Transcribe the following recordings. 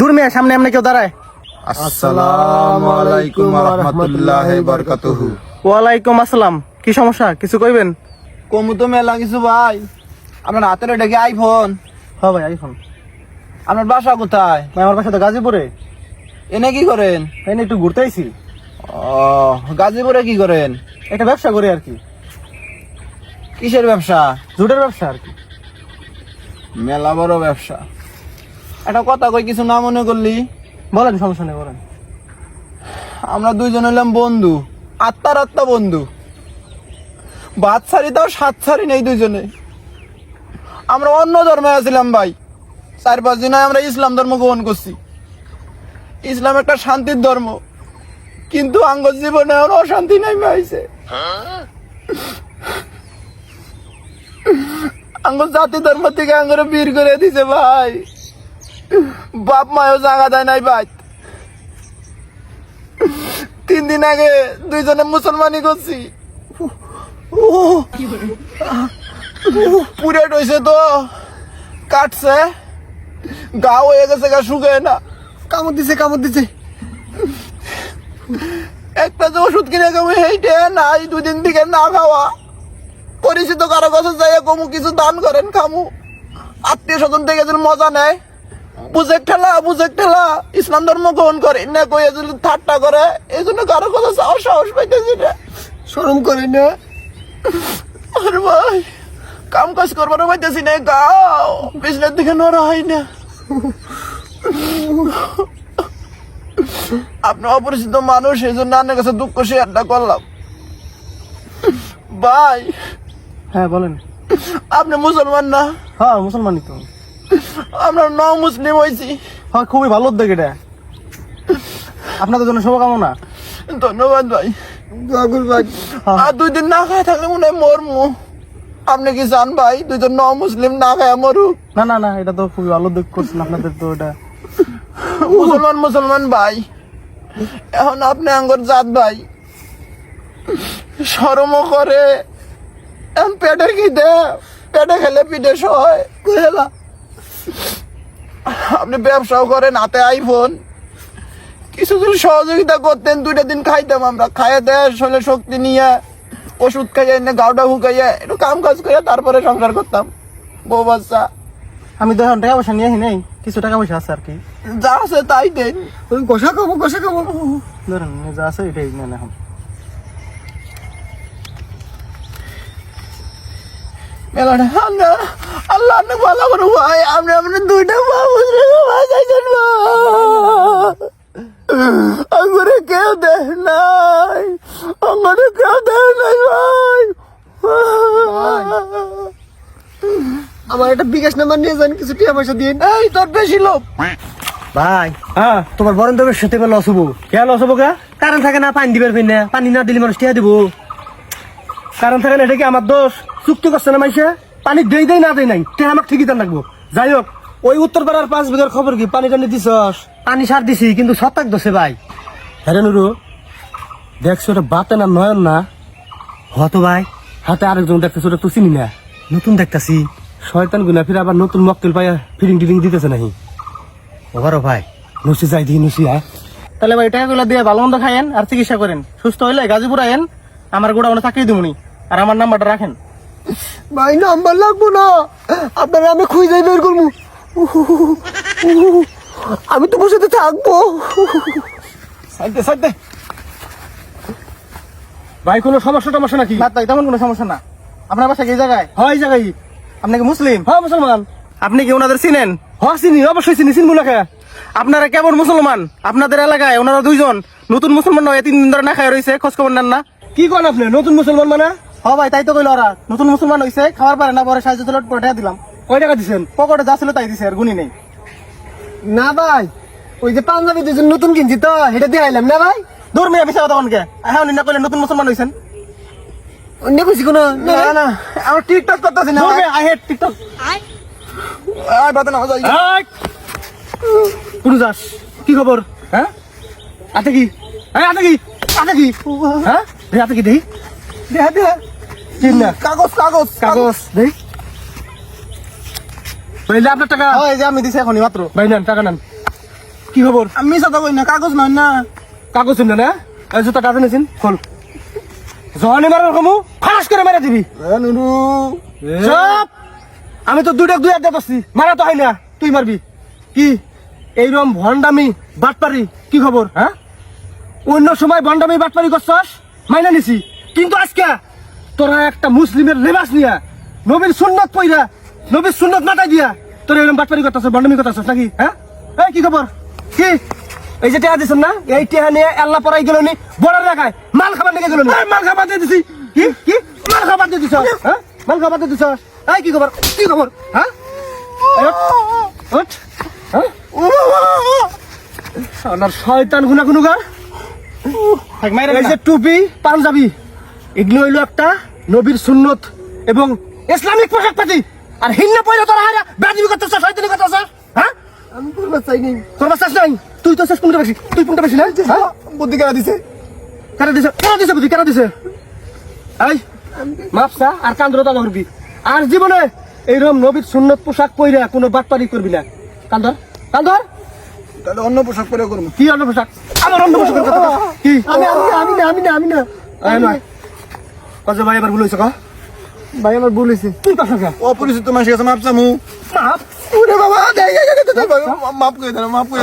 দূর মেয়ে সামনে এমনি কেউ দাঁড়ায়। আসসালামু আলাইকুম রহমতুল্লাহ বরকাতুহু। ওয়ালাইকুম আসসালাম। কি সমস্যা? কিছু কইবেন? কমু তো মেলা কিছু ভাই। আপনার হাতের এটা কি আইফোন হ্যাঁ ভাই আইফোন আপনার বাসা কোথায়? ভাই আমার বাসা তো গাজীপুরে। এনে কি করেন? এনে একটু ঘুরতে আইছি। ও গাজীপুরে কি করেন? একটা ব্যবসা করি আর কি। কিসের ব্যবসা? জুটের ব্যবসা আর কি। মেলা বড় ব্যবসা। একটা কথা কই কিছু না মনে করলি? বলেন সমস্যা নেই বলেন। আমরা দুইজন হইলাম বন্ধু আত্মার আত্মা বন্ধু। বাদ সারি তাও সাত সারি নেই দুইজনে। আমরা অন্য ধর্মে আছিলাম ভাই। চার পাঁচ দিন আমরা ইসলাম ধর্ম গ্রহণ করছি। ইসলাম একটা শান্তির ধর্ম। কিন্তু আঙ্গ জীবনে আর অশান্তি নাই আইছে আঙ্গ জাতি ধর্ম থেকে আঙ্গরে বীর করে দিছে ভাই। বাপ মায়ও জাগা দেয় নাই ভাই। তিন দিন আগে দুইজনে মুসলমানি করছি। পুরে রয়েছে তো, কাটছে। গা হয়ে গেছে গা শুকে না। কামড় দিছে কামড় দিছে। একটা যে ওষুধ কিনে খাব এইটে নাই, দুদিন থেকে না খাওয়া। পরিচিত কারও কাছে যাই কমু, কিছু দান করেন, খামু। আত্মীয় স্বজন থেকে যদি মজা নেয়। বুঝেক ঠেলা বুঝেক ঠেলা। ইসলাম ধর্ম গ্রহণ করে না কই যদি ঠাট্টা করে এই জন্য কারও কথা সাহস সাহস পাইতেছি না। শরম করে না। আরে ভাই কাম কাজ করবার পাইতেছি না গাও। বিজনেস দিকে নড়া হয় না। আপনি অপরিচিত মানুষ এই জন্য আপনার কাছে দুঃখ শেয়ারটা করলাম। ভাই হ্যাঁ বলেন। আপনি মুসলমান না? হ্যাঁ মুসলমানই তো। আমরা ন মুসলিম হয়েছি। হ্যাঁ খুবই ভালো উদ্যোগ এটা। আপনাদের জন্য শুভকামনা। ধন্যবাদ ভাই। ভাই। আর দুই দিন না খায় থাকলে মনে হয় মরমু। আপনি কি জান ভাই দুইজন ন মুসলিম না খায় মরুক না না না এটা তো খুবই ভালো উদ্যোগ করছেন আপনাদের তো এটা। মুসলমান মুসলমান ভাই। এখন আপনি আঙ্গর জাত ভাই। সরম করে। এখন পেটে কি দে পেটে খেলে পিঠে সয় কুহেলা আপনি ব্যবসাও করেন হাতে আইফোন কিছু যদি সহযোগিতা করতেন দুইটা দিন খাইতাম আমরা। খাইয়ে দেয় শরীরে শক্তি নিয়ে ওষুধ খাইয়ে এনে গাউডা হুকাইয়ে একটু কাম কাজ করিয়া তারপরে সংসার করতাম। বউ বাচ্চা। আমি তো এখন টাকা পয়সা নিয়ে নাই কিছু টাকা পয়সা আছে আর কি। যা আছে তাই দেন। ওই কষা খাব কষা খাব। ধরেন যা আছে এটাই নেন এখন। মেলাটা আল্লাহ আল্লাহ আপনি ভালো করে ভাই আপনি আপনি দুইটা বাবু ভাই যাইছেন আমার কেউ দেখ নাই আমার কেউ দেখ নাই ভাই। আমার একটা বিকাশ নাম্বার নিয়ে যান কিছু টাকা পয়সা দিন এই তোর বেশি লোক ভাই হ্যাঁ। তোমার বরেন তো সাথে লস হব। কে লস হব কে? কারণ থাকে না পানি দিবার ফির না পানি না দিলে মানুষ টিয়া দিব। কারণ থাকে না এটা কি আমার দোষ? চুক্তি করছে না মাইসে পানি দেই দেই না দেই নাই। তে আমাকে ঠিকই তার লাগবো। যাই হোক, ওই উত্তর পাড়ার পাঁচ বিঘার খবর কি? পানি টানি দিছস? পানি সার দিছি, কিন্তু সতাক দোষে ভাই। হ্যাঁ নুরু, দেখছ ওটা বাতে না নয়ন না? হতো ভাই। হাতে আরেকজন দেখতেছো ওটা তো চিনি না। নতুন দেখতাছি। শয়তান গুনা ফিরে আবার নতুন মক্কেল পাইয়া ফিরিং টিরিং দিতেছে নাহি। ওভারও ভাই, নুসি যাই দিই, নুসি হ্যাঁ। তাহলে ভাই, টাকাগুলো দিয়ে ভালো মন্দ খাইয়েন আর চিকিৎসা করেন। সুস্থ হইলে গাজীপুর আইন আমার গোটা অনেক চাকরি দিবনি আর আমার নাম্বারটা রাখেন। ভাই নাম্বার লাগবো না। আপনারা আমি খুঁজে বের করব। আমি তোমার সাথে থাকব। সাইডে সাইডে ভাই কোনো সমস্যা টমস্যা নাকি? না তাই তেমন কোনো সমস্যা না। আপনার বাসা কি জায়গায়? হয় জায়গায়। আপনি কি মুসলিম? হ্যাঁ মুসলমান। আপনি কি ওনাদের চিনেন? হ্যাঁ চিনি অবশ্যই চিনি চিনবো না আপনারা কেমন মুসলমান? আপনাদের এলাকায় ওনারা দুইজন। নতুন মুসলমান নয় তিন দিন ধরে না খায় রয়েছে খোঁজ খবর নেন না। কি করেন আপনি? নতুন মুসলমান মানে? হ্যাঁ ভাই তাই তো কইল ওরা। নতুন মুসলমান হয়েছে খাবার পারে না পরে সাহায্য তুলে করে টাকা দিলাম। কয় টাকা দিছেন? পকেটে যা ছিল তাই দিছে আর গুনি নেই। না ভাই ওই যে পাঞ্জাবি দুজন নতুন কিনছি তো সেটা দিয়ে আইলাম না ভাই? দূর মেয়ে কথা কনকে। হ্যাঁ না কইলে নতুন মুসলমান হয়েছেন অন্য খুশি কোনো না না আমার টিকটক করতেছি না আই হেড টিকটক আয় বাদ না যাই পুরু যাস কি খবর? হ্যাঁ? আছে কি? হ্যাঁ আছে কি? আছে কি? হ্যাঁ? রে আছে কি দেই দে দে। কি না কাগজ কাগজ কাগজ দেই। ভাইলে আপনার টাকা। ওই যে আমি দিছি এখনই মাত্র। ভাই নেন টাকা নেন। কি খবর? আমি কই না কাগজ নয় না। কাগজ শুনলে না? এই জুতা টাতে নিয়েছেন খোল। জহানি মারার কমু ফাঁস করে মেরে দিবি। এ নুরু চুপ! আমি তো দুইটা দুই আড্ডা করছি মারা তো হয় না তুই মারবি। কি? এইরকম ভন্ডামি বাটপারি কি খবর হ্যাঁ? অন্য সময় ভন্ডামি বাটপারি করছস? মাইনা নিছি। কিন্তু আজকে তোরা একটা মুসলিমের লেবাস নিয়া নবীর সুন্নত পইরা নবীর সুন্নত মাথায় দিয়া তোরা এরকম বাটপারি করতেছ ভন্ডামি করতেছস নাকি হ্যাঁ? এই কি খবর? কি? এই যে টেহা দিছেন না? এই টেহা নিয়ে আল্লাহ পরাই গেল নি বড় রাখায় মাল খাবার লেগে গেল মাল খাবার দিয়ে দিছি। কি? কি? মাল খাবার দিয়ে দিছ হ্যাঁ? মাল খাবার দিয়ে দিছ এই কি খবর? কি খবর? হ্যাঁ? হ্যাঁ? আমার শয়তান গুনা গুনুগার। এই যে টুপি পাঞ্জাবি এগুলো হইল একটা নবীর সুন্নত এবং ইসলামিক পোশাক পাতি আর হিন্ন পয়লা তোরা হারা ব্যাধি করতেছ শয়তানি করতেছ হ্যাঁ? আমি করব চাই নাই। তোর বাচ্চা নাই তুই তো শেষ কোনটা বেশি তুই কোনটা বেশি না? হ্যাঁ? বুদ্ধি কেনা দিছে? কারা দিছে? কারা দিছে বুদ্ধি কারা দিছে? এই মাপসা আর কান্দর দাদা করবি। আর জীবনে এইরকম নবীর সুন্নত পোশাক পইরা কোনো বাটপারি করবি না। কান্দর? কান্দর? তাহলে অন্য পোশাক পরে করব। কি অন্য পোশাক? আমার অন্য পোশাকের কথা কি? আমি আমি না, আমি না আমি না। আমি না। কাজে ভাই এবার ভুল হয়েছে কা? ভাই আমার ভুল হয়েছে তুই পাশা কা অপরিচিত মানুষের কাছে মাপ চামু। মাপ? ওরে বাবা দেখ দেখ দেখ দেখ মাপ করে মাপ করে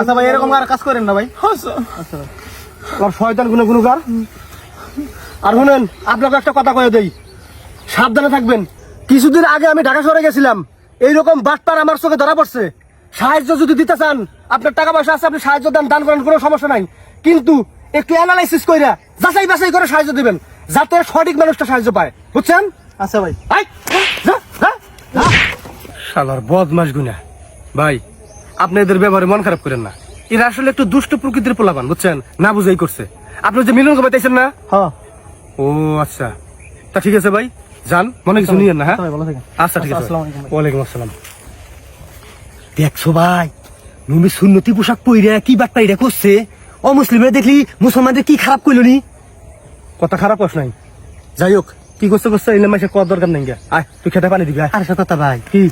আচ্ছা ভাই। এরকম আর কাজ করেন না ভাই। আচ্ছা আর শয়তানগুলো আর শুনেন আপনাকে একটা কথা কয়ে দেই। সাবধানে থাকবেন। কিছুদিন আগে আমি ঢাকা শহরে গেছিলাম। এইরকম বাটপার আমার চোখে ধরা পড়ছে। সাহায্য যদি দিতে চান আপনার টাকা পয়সা আছে আপনি সাহায্য দেন দান করেন কোনো সমস্যা নাই। কিন্তু একটু অ্যানালাইসিস কইরা যাচাই বাছাই করে সাহায্য দিবেন। যাতে সঠিক মানুষটা সাহায্য পায়। বুঝছেন? আচ্ছা ভাই। শালার বদমাস গুনা। ভাই আপনি এদের ব্যবহারে মন খারাপ করেন না। এরা আসলে একটু দুষ্ট প্রকৃতির পোলাপান বুঝছেন? না বুঝাই করছে। আপনি যে মিলন কমাইতেছেন না? হ্যাঁ ও আচ্ছা। তা ঠিক আছে ভাই যান মনে কিছু নিয়েন না হ্যাঁ? থাকেন। আচ্ছা ঠিক আছে। আসসালামু আলাইকুম। ভাই। ওয়ালাইকুম আসসালাম। দেখছ ভাই নবী সুন্নতি পোশাক পইরা কি বাট্টা এটা করছে? অমুসলিমরা দেখলি মুসলমানদের কি খারাপ কইল নি? কথা খারাপ কস নাই। যাই হোক কি করছে করছে? এলাম মাসে কত দরকার নাই গা আয় তুই খেতে পানি দিবি আয়। আর সাথে কথা ভাই। কি?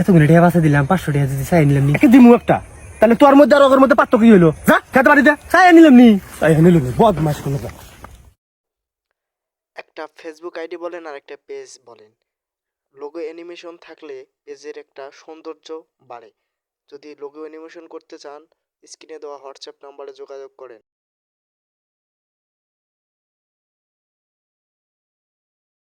এতগুলো টাকা বাসা দিলাম পাঁচশো টাকা যদি চাই নিলাম নি। দিমু একটা। তাহলে তোর মধ্যে আর ওর মধ্যে পার্থক্য কি হইল? যা খেতে পানি দে। চাই নিলাম নি। চাই নিলাম নি বদমাস কোনো একটা ফেসবুক আইডি বলেন আর একটা পেজ বলেন। লোগো অ্যানিমেশন থাকলে পেজের একটা সৌন্দর্য বাড়ে। যদি লোগো অ্যানিমেশন করতে চান স্ক্রিনে দেওয়া হোয়াটসঅ্যাপ নাম্বারে যোগাযোগ করেন।